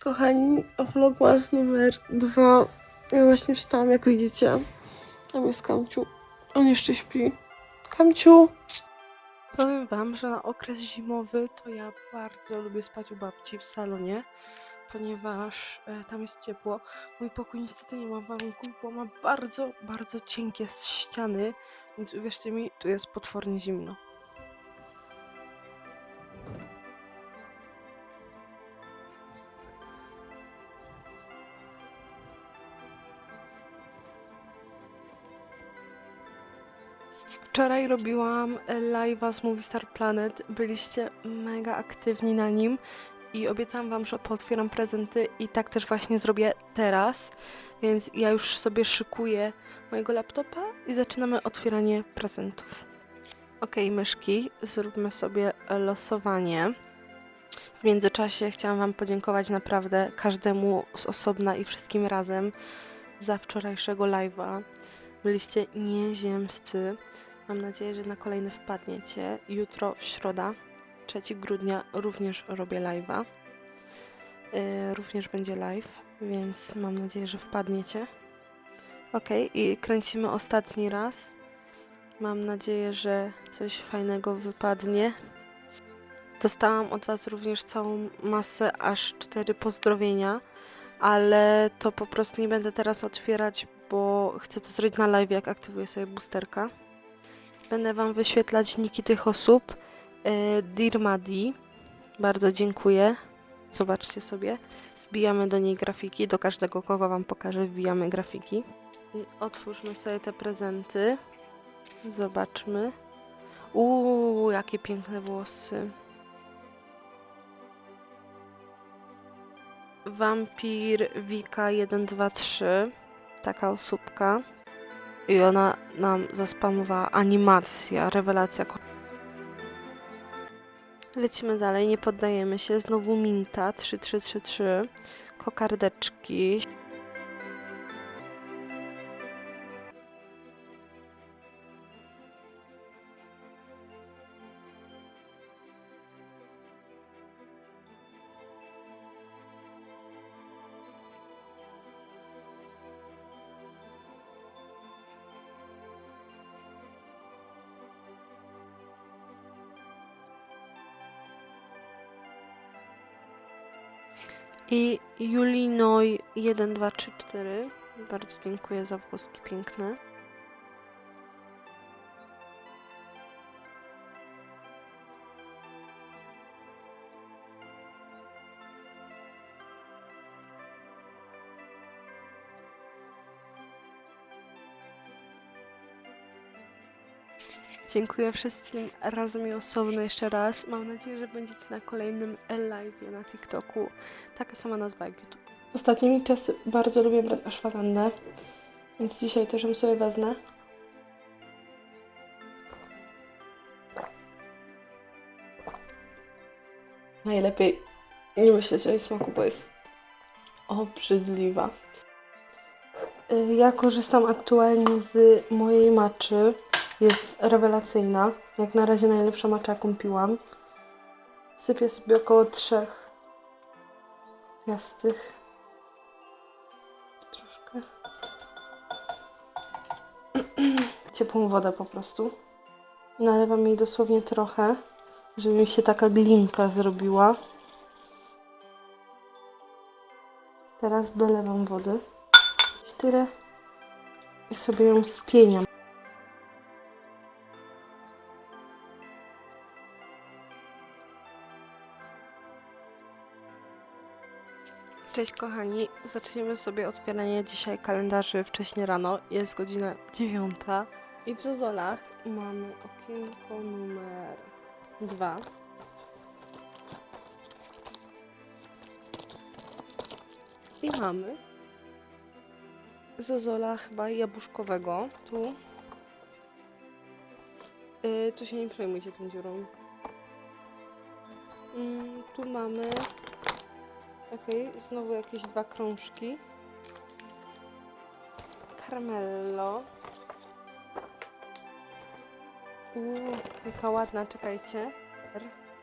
kochani, vlogmas numer dwa. Ja właśnie wstałam, jak widzicie. Tam jest Kamciu. On jeszcze śpi. Kamciu! Powiem wam, że na okres zimowy to ja bardzo lubię spać u babci w salonie, ponieważ e, tam jest ciepło. Mój pokój niestety nie ma warunków, bo ma bardzo, bardzo cienkie ściany, więc uwierzcie mi, tu jest potwornie zimno. Wczoraj robiłam e, live'a z Movie Star Planet. Byliście mega aktywni na nim i obiecałam wam, że pootwieram prezenty i tak też właśnie zrobię teraz. Więc ja już sobie szykuję mojego laptopa i zaczynamy otwieranie prezentów. Ok, myszki, zróbmy sobie losowanie. W międzyczasie chciałam wam podziękować naprawdę każdemu z osobna i wszystkim razem za wczorajszego live'a. Byliście nieziemscy. Mam nadzieję, że na kolejny wpadniecie. Jutro w środa, 3 grudnia, również robię live'a. Yy, również będzie live, więc mam nadzieję, że wpadniecie. Ok, i kręcimy ostatni raz. Mam nadzieję, że coś fajnego wypadnie. Dostałam od Was również całą masę, aż cztery pozdrowienia, ale to po prostu nie będę teraz otwierać, bo chcę to zrobić na live, jak aktywuję sobie boosterka. Będę Wam wyświetlać niki tych osób. E, Dirmadi, bardzo dziękuję. Zobaczcie sobie. Wbijamy do niej grafiki. Do każdego, kogo Wam pokażę, wbijamy grafiki. I otwórzmy sobie te prezenty. Zobaczmy. Uuu, jakie piękne włosy. Wampir Wika 123. Taka osóbka. I ona nam zaspamowała animacja, rewelacja. Lecimy dalej, nie poddajemy się. Znowu Minta 3333. Kokardeczki. I Julinoj 1234. Bardzo dziękuję za włoski piękne. Dziękuję wszystkim razem i osobno jeszcze raz. Mam nadzieję, że będziecie na kolejnym live na TikToku. Taka sama nazwa jak YouTube. Ostatnimi czasy bardzo lubię brać ashwagandę, więc dzisiaj też ją sobie wezmę. Najlepiej nie myśleć o jej smaku, bo jest obrzydliwa. Ja korzystam aktualnie z mojej maczy. Jest rewelacyjna. Jak na razie najlepsza macza, jaką piłam. Sypię sobie około trzech gwiazdych. Troszkę. Ciepłą wodę po prostu. Nalewam jej dosłownie trochę, żeby mi się taka glinka zrobiła. Teraz dolewam wody. Tyle. I sobie ją spieniam. Cześć kochani, zaczniemy sobie otwieranie dzisiaj kalendarzy wcześnie rano. Jest godzina dziewiąta i w Zozolach mamy okienko numer dwa. I mamy Zozola chyba jabłuszkowego. Tu. Yy, tu się nie przejmujcie tą dziurą. Mm, tu mamy Okej, znowu jakieś dwa krążki. Carmello. Uuu, jaka ładna, czekajcie.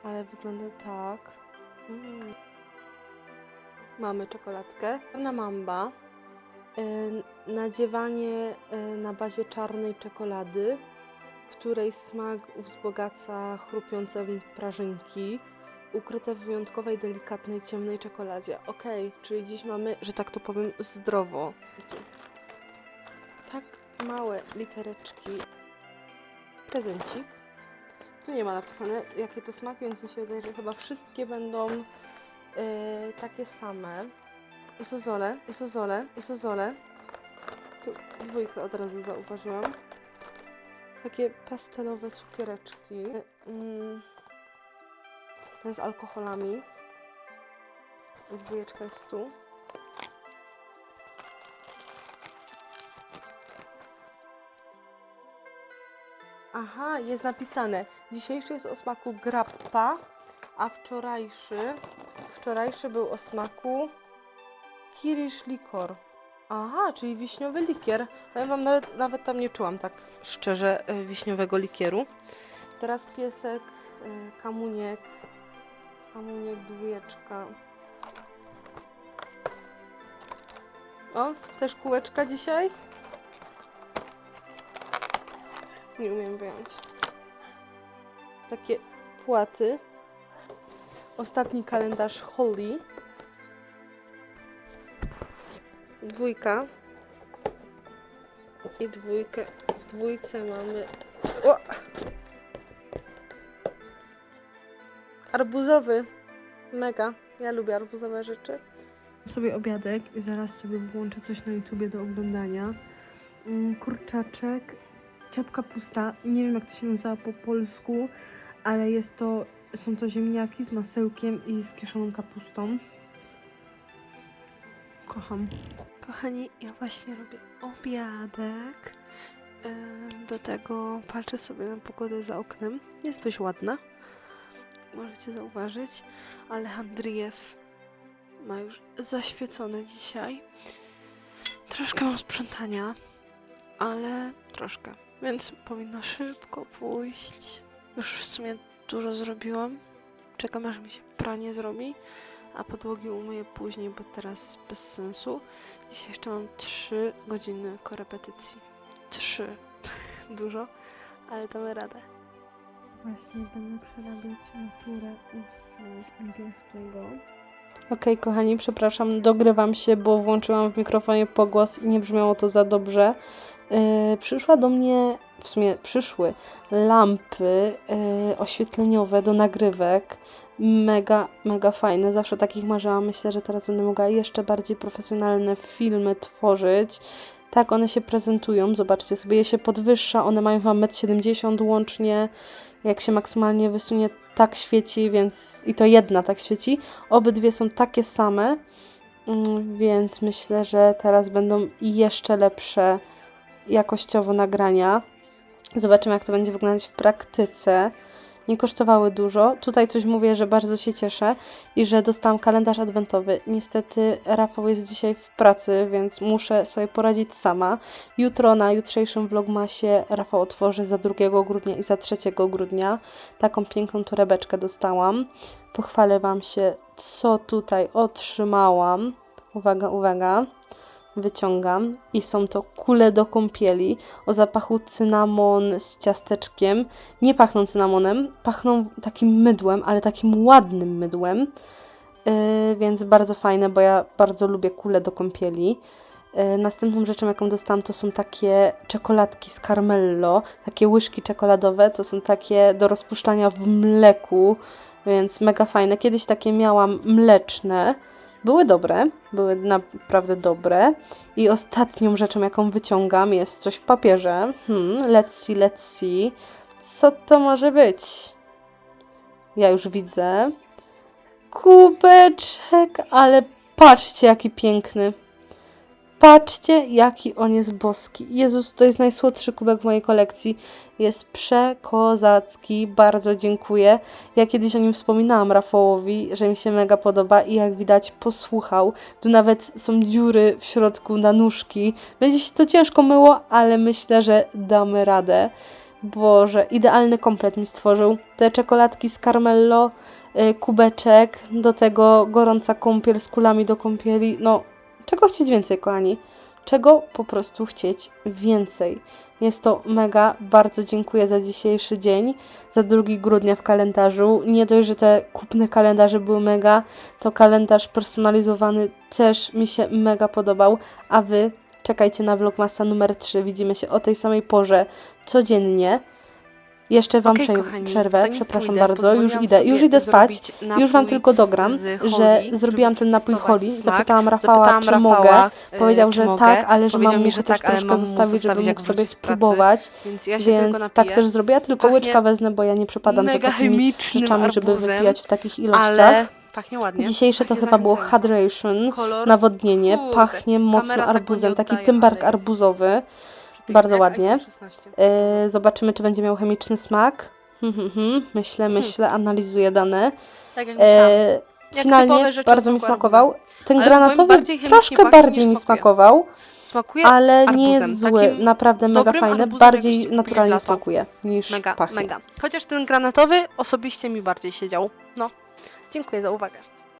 Ale wygląda tak. Mm. Mamy czekoladkę. Czarna mamba. E, nadziewanie e, na bazie czarnej czekolady, której smak wzbogaca chrupiące prażynki, ukryte w wyjątkowej, delikatnej, ciemnej czekoladzie. Okej, czyli dziś mamy, że tak to powiem, zdrowo. Tak małe litereczki. Prezencik. Tu nie ma napisane, jakie to smaki, więc mi się wydaje, że chyba wszystkie będą e, takie same. Isozole, isozole, isozole. Tu dwójkę od razu zauważyłam. Takie pastelowe cukiereczki. Mm, ten z alkoholami. Dwójeczka jest tu. Aha, jest napisane. Dzisiejszy jest o smaku grappa, a wczorajszy, wczorajszy był o smaku kirish likor. Aha, czyli wiśniowy likier. Ja wam nawet, nawet tam nie czułam tak szczerze e, wiśniowego likieru. Teraz piesek, e, kamuniek, kamuniek dwójeczka. O, też kółeczka dzisiaj? Nie umiem wyjąć. Takie płaty. Ostatni kalendarz Holly. Dwójka. I dwójkę. W dwójce mamy. O! Arbuzowy. Mega. Ja lubię arbuzowe rzeczy. Sobie obiadek i zaraz sobie włączę coś na YouTubie do oglądania. Mm, Kurczaczek, ciapka pusta. Nie wiem jak to się nazywa po polsku, ale jest to, są to ziemniaki z masełkiem i z kiszoną kapustą. Kocham. Kochani, ja właśnie robię obiadek. Ym, Do tego patrzę sobie na pogodę za oknem. Jest dość ładna. Możecie zauważyć. Ale Andriejew ma już zaświecone dzisiaj. Troszkę mam sprzątania, ale troszkę. Więc powinno szybko pójść. Już w sumie dużo zrobiłam. Czekam aż mi się pranie zrobi, a podłogi umyję później, bo teraz bez sensu. Dzisiaj jeszcze mam 3 godziny korepetycji. 3. Dużo, ale damy radę. Właśnie będę przerabiać maturę ustną angielskiego. Okej, kochani, przepraszam, dogrywam się, bo włączyłam w mikrofonie pogłos i nie brzmiało to za dobrze. Yy, przyszła do mnie, w sumie przyszły lampy yy, oświetleniowe do nagrywek. Mega, mega fajne. Zawsze takich marzyłam. Myślę, że teraz będę mogła jeszcze bardziej profesjonalne filmy tworzyć. Tak one się prezentują. Zobaczcie sobie, je się podwyższa. One mają chyba 1,70 m łącznie. Jak się maksymalnie wysunie, tak świeci, więc i to jedna tak świeci. Obydwie są takie same, mm, więc myślę, że teraz będą jeszcze lepsze jakościowo nagrania. Zobaczymy, jak to będzie wyglądać w praktyce. Nie kosztowały dużo. Tutaj coś mówię, że bardzo się cieszę i że dostałam kalendarz adwentowy. Niestety Rafał jest dzisiaj w pracy, więc muszę sobie poradzić sama. Jutro na jutrzejszym vlogmasie Rafał otworzy za 2 grudnia i za 3 grudnia. Taką piękną torebeczkę dostałam. Pochwalę Wam się, co tutaj otrzymałam. Uwaga, uwaga. Wyciągam i są to kule do kąpieli o zapachu cynamon z ciasteczkiem. Nie pachną cynamonem, pachną takim mydłem, ale takim ładnym mydłem. Yy, więc bardzo fajne, bo ja bardzo lubię kule do kąpieli. Yy, następną rzeczą, jaką dostałam, to są takie czekoladki z carmello, takie łyżki czekoladowe. To są takie do rozpuszczania w mleku, więc mega fajne. Kiedyś takie miałam mleczne. Były dobre, były naprawdę dobre. I ostatnią rzeczą, jaką wyciągam, jest coś w papierze. Hmm, let's see, let's see. Co to może być? Ja już widzę. Kubeczek, ale patrzcie, jaki piękny. Patrzcie, jaki on jest boski. Jezus, to jest najsłodszy kubek w mojej kolekcji. Jest przekozacki, bardzo dziękuję. Ja kiedyś o nim wspominałam Rafałowi, że mi się mega podoba i jak widać posłuchał. Tu nawet są dziury w środku na nóżki. Będzie się to ciężko myło, ale myślę, że damy radę. Boże, idealny komplet mi stworzył. Te czekoladki z Carmello, y, kubeczek, do tego gorąca kąpiel z kulami do kąpieli. No, czego chcieć więcej, kochani? Czego po prostu chcieć więcej? Jest to mega. Bardzo dziękuję za dzisiejszy dzień, za 2 grudnia w kalendarzu. Nie dość, że te kupne kalendarze były mega, to kalendarz personalizowany też mi się mega podobał. A wy czekajcie na vlogmasa numer 3. Widzimy się o tej samej porze codziennie. Jeszcze wam prze- kochani, przerwę, przepraszam pójdę, bardzo, już idę, już idę spać. Już wam tylko dogram, że zrobiłam ten napój Holi. Zapytałam Rafała, Zapytałam czy Rafała, mogę. e, Powiedział, czy że mogę. tak, ale że mam mi, mu chociaż tak, troszkę zostawić, żeby mógł sobie spróbować. Więc ja Więc tak też zrobię. Ja tylko Pachnie łyczka wezmę, bo ja nie przepadam za takimi rzeczami, żeby wypijać w takich ilościach. Dzisiejsze to chyba było hydration, nawodnienie, pachnie mocno arbuzem, taki tymbark arbuzowy. Bardzo jak ładnie. iPhone 16. Yy, zobaczymy, czy będzie miał chemiczny smak. Hmm, hmm, hmm. Myślę, myślę, analizuję dane. Tak jak myślałam. E, Jak finalnie bardzo mi smakował. Ten Ale granatowy bardziej troszkę bardziej mi smakował, Smakuje ale nie jest zły. takim Naprawdę mega fajny. Bardziej naturalnie smakuje niż mega, pachnie. mega. Chociaż ten granatowy osobiście mi bardziej siedział. No, dziękuję za uwagę.